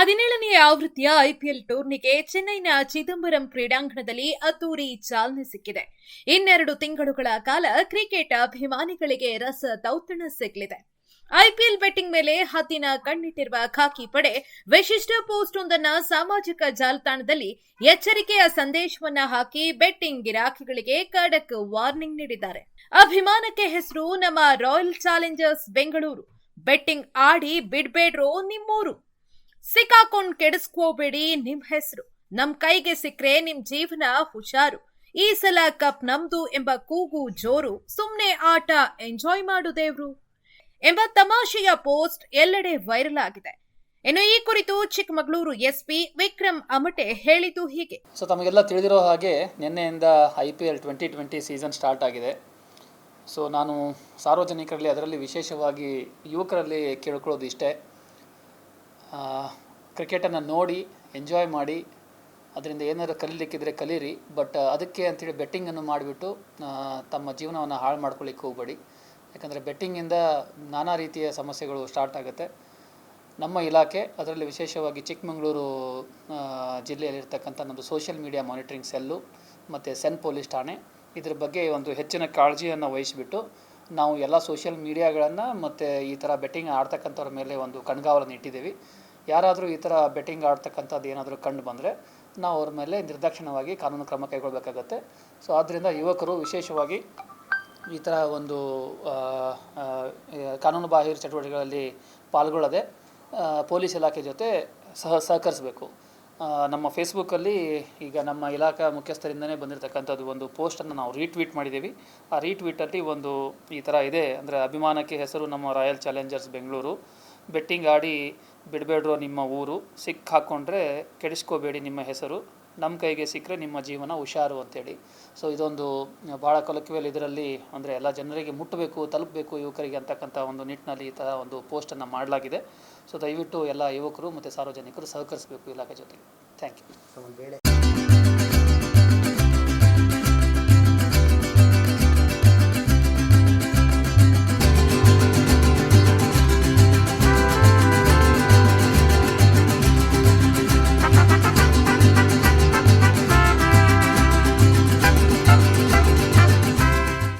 ಹದಿನೇಳನೆಯ ಆವೃತ್ತಿಯ ಐಪಿಎಲ್ ಟೂರ್ನಿಗೆ ಚೆನ್ನೈನ ಚಿದಂಬರಂ ಕ್ರೀಡಾಂಗಣದಲ್ಲಿ ಅದ್ದೂರಿ ಚಾಲನೆ ಸಿಕ್ಕಿದೆ. ಇನ್ನೆರಡು ತಿಂಗಳುಗಳ ಕಾಲ ಕ್ರಿಕೆಟ್ ಅಭಿಮಾನಿಗಳಿಗೆ ರಸ ದೌತಣ ಸಿಗಲಿದೆ. ಐಪಿಎಲ್ ಬೆಟ್ಟಿಂಗ್ ಮೇಲೆ ಹದ್ದಿನ ಕಣ್ಣಿಟ್ಟಿರುವ ಖಾಕಿ ಪಡೆ ವಿಶಿಷ್ಟ ಪೋಸ್ಟ್ ಒಂದನ್ನ ಸಾಮಾಜಿಕ ಜಾಲತಾಣದಲ್ಲಿ ಎಚ್ಚರಿಕೆಯ ಸಂದೇಶವನ್ನ ಹಾಕಿ ಬೆಟ್ಟಿಂಗ್ ಗಿರಾಕಿಗಳಿಗೆ ಖಡಕ್ ವಾರ್ನಿಂಗ್ ನೀಡಿದ್ದಾರೆ. ಅಭಿಮಾನಕ್ಕೆ ಹೆಸರು ನಮ್ಮ ರಾಯಲ್ ಚಾಲೆಂಜರ್ಸ್ ಬೆಂಗಳೂರು. ಬೆಟ್ಟಿಂಗ್ ಆಡಿ ಬಿಡ್ಬೇಡ್ರೋ ನಿಮ್ಮೂರು. ಸಿಕ್ಕಾಕೊಂಡ್ ಕೆಡಿಸ್ಕೋಬೇಡಿ ನಿಮ್ ಹೆಸರು. ನಮ್ ಕೈಗೆ ಸಿಕ್ರೆ ನಿಮ್ ಜೀವನ ಹುಷಾರು. ಈ ಸಲ ಕಪ್ ನಮ್ದು ಎಂಬ ಕೂಗು ಜೋರು. ಸುಮ್ನೆ ಆಟ ಎಂಜಾಯ್ ಮಾಡು ದೇವ್ರು. ಎಂಬ ತಮಾಷೆಯ ಪೋಸ್ಟ್ ಎಲ್ಲೆಡೆ ವೈರಲ್ ಆಗಿದೆ. ಇನ್ನು ಈ ಕುರಿತು ಚಿಕ್ಕಮಗಳೂರು ಎಸ್ಪಿ ವಿಕ್ರಮ್ ಅಮಟೆ ಹೇಳಿದ್ದು ಹೀಗೆ. ಸೊ ತಮಗೆಲ್ಲ ತಿಳಿದಿರೋ ಹಾಗೆ ನಿನ್ನೆಯಿಂದ I P L twenty twenty season start ಆಗಿದೆ. ಸೊ ನಾನು ಸಾರ್ವಜನಿಕರಲ್ಲಿ ಅದರಲ್ಲಿ ವಿಶೇಷವಾಗಿ ಯುವಕರಲ್ಲಿ ಕೇಳ್ಕೊಳ್ಳೋದು ಇಷ್ಟೇ. ಕ್ರಿಕೆಟನ್ನು ನೋಡಿ ಎಂಜಾಯ್ ಮಾಡಿ, ಅದರಿಂದ ಏನಾದರೂ ಕಲೀಲಿಕ್ಕಿದ್ರೆ ಕಲೀರಿ ಬಟ್ ಅದಕ್ಕೆ ಅಂತೇಳಿ ಬೆಟ್ಟಿಂಗನ್ನು ಮಾಡಿಬಿಟ್ಟು ತಮ್ಮ ಜೀವನವನ್ನು ಹಾಳು ಮಾಡ್ಕೊಳ್ಳಿಕ್ಕೆ ಹೋಗಬೇಡಿ. ಯಾಕಂದರೆ ಬೆಟ್ಟಿಂಗಿಂದ ನಾನಾ ರೀತಿಯ ಸಮಸ್ಯೆಗಳು ಸ್ಟಾರ್ಟ್ ಆಗುತ್ತೆ. ನಮ್ಮ ಇಲಾಖೆ, ಅದರಲ್ಲಿ ವಿಶೇಷವಾಗಿ ಚಿಕ್ಕಮಗಳೂರು ಜಿಲ್ಲೆಯಲ್ಲಿರ್ತಕ್ಕಂಥ ನಮ್ಮದು ಸೋಷಿಯಲ್ ಮೀಡಿಯಾ ಮಾನಿಟರಿಂಗ್ ಸೆಲ್ಲು ಮತ್ತು ಸೆನ್ ಪೊಲೀಸ್ ಠಾಣೆ, ಇದ್ರ ಬಗ್ಗೆ ಒಂದು ಹೆಚ್ಚಿನ ಕಾಳಜಿಯನ್ನು ವಹಿಸಿಬಿಟ್ಟು ನಾವು ಎಲ್ಲ ಸೋಷಿಯಲ್ ಮೀಡಿಯಾಗಳನ್ನು ಮತ್ತು ಈ ಥರ ಬೆಟ್ಟಿಂಗ್ ಆಡ್ತಕ್ಕಂಥವ್ರ ಮೇಲೆ ಒಂದು ಕಣ್ಗಾವಲನ್ನು ಇಟ್ಟಿದ್ದೀವಿ. ಯಾರಾದರೂ ಈ ಥರ ಬೆಟ್ಟಿಂಗ್ ಆಡ್ತಕ್ಕಂಥದ್ದು ಏನಾದರೂ ಕಂಡು ಬಂದರೆ ನಾವು ಅವ್ರ ಮೇಲೆ ನಿರ್ದಾಕ್ಷಿಣ್ಯವಾಗಿ ಕಾನೂನು ಕ್ರಮ ಕೈಗೊಳ್ಳಬೇಕಾಗತ್ತೆ ಸೊ ಆದ್ದರಿಂದ ಯುವಕರು ವಿಶೇಷವಾಗಿ ಈ ಥರ ಒಂದು ಕಾನೂನು ಬಾಹಿರ ಚಟುವಟಿಕೆಗಳಲ್ಲಿ ಪಾಲ್ಗೊಳ್ಳದೆ ಪೊಲೀಸ್ ಇಲಾಖೆ ಜೊತೆ ಸಹ ಸಹಕರಿಸಬೇಕು. ನಮ್ಮ ಫೇಸ್ಬುಕ್ಕಲ್ಲಿ ಈಗ ನಮ್ಮ ಇಲಾಖಾ ಮುಖ್ಯಸ್ಥರಿಂದನೇ ಬಂದಿರತಕ್ಕಂಥದ್ದು ಒಂದು ಪೋಸ್ಟನ್ನು ನಾವು ರೀಟ್ವೀಟ್ ಮಾಡಿದ್ದೀವಿ. ಆ ರೀಟ್ವೀಟಲ್ಲಿ ಒಂದು ಈ ಥರ ಇದೆ. ಅಂದರೆ ಅಭಿಮಾನಕ್ಕೆ ಹೆಸರು ನಮ್ಮ ರಾಯಲ್ ಚಾಲೆಂಜರ್ಸ್ ಬೆಂಗಳೂರು. ಬೆಟ್ಟಿಂಗ್ ಆಡಿ ಬಿಡಬೇಡ್ರೋ ನಿಮ್ಮ ಊರು. ಸಿಕ್ ಹಾಕ್ಕೊಂಡ್ರೆ ಕೆಡಿಸ್ಕೋಬೇಡಿ ನಿಮ್ಮ ಹೆಸರು. ನಮ್ಮ ಕೈಗೆ ಸಿಕ್ಕರೆ ನಿಮ್ಮ ಜೀವನ ಹುಷಾರು ಅಂತೇಳಿ. ಸೊ ಇದೊಂದು ಭಾಳ ಕೊಲಕ್ವಿಯಲ್ ಇದರಲ್ಲಿ ಅಂದರೆ ಎಲ್ಲ ಜನರಿಗೆ ಮುಟ್ಟಬೇಕು ತಲುಪಬೇಕು ಯುವಕರಿಗೆ ಅಂತಕ್ಕಂಥ ಒಂದು ನಿಟ್ಟಿನಲ್ಲಿ ಈ ಥರ ಒಂದು ಪೋಸ್ಟನ್ನು ಮಾಡಲಾಗಿದೆ. ಸೊ ದಯವಿಟ್ಟು ಎಲ್ಲ ಯುವಕರು ಮತ್ತು ಸಾರ್ವಜನಿಕರು ಸಹಕರಿಸಬೇಕು ಇಲಾಖೆ ಜೊತೆಗೆ. Thank you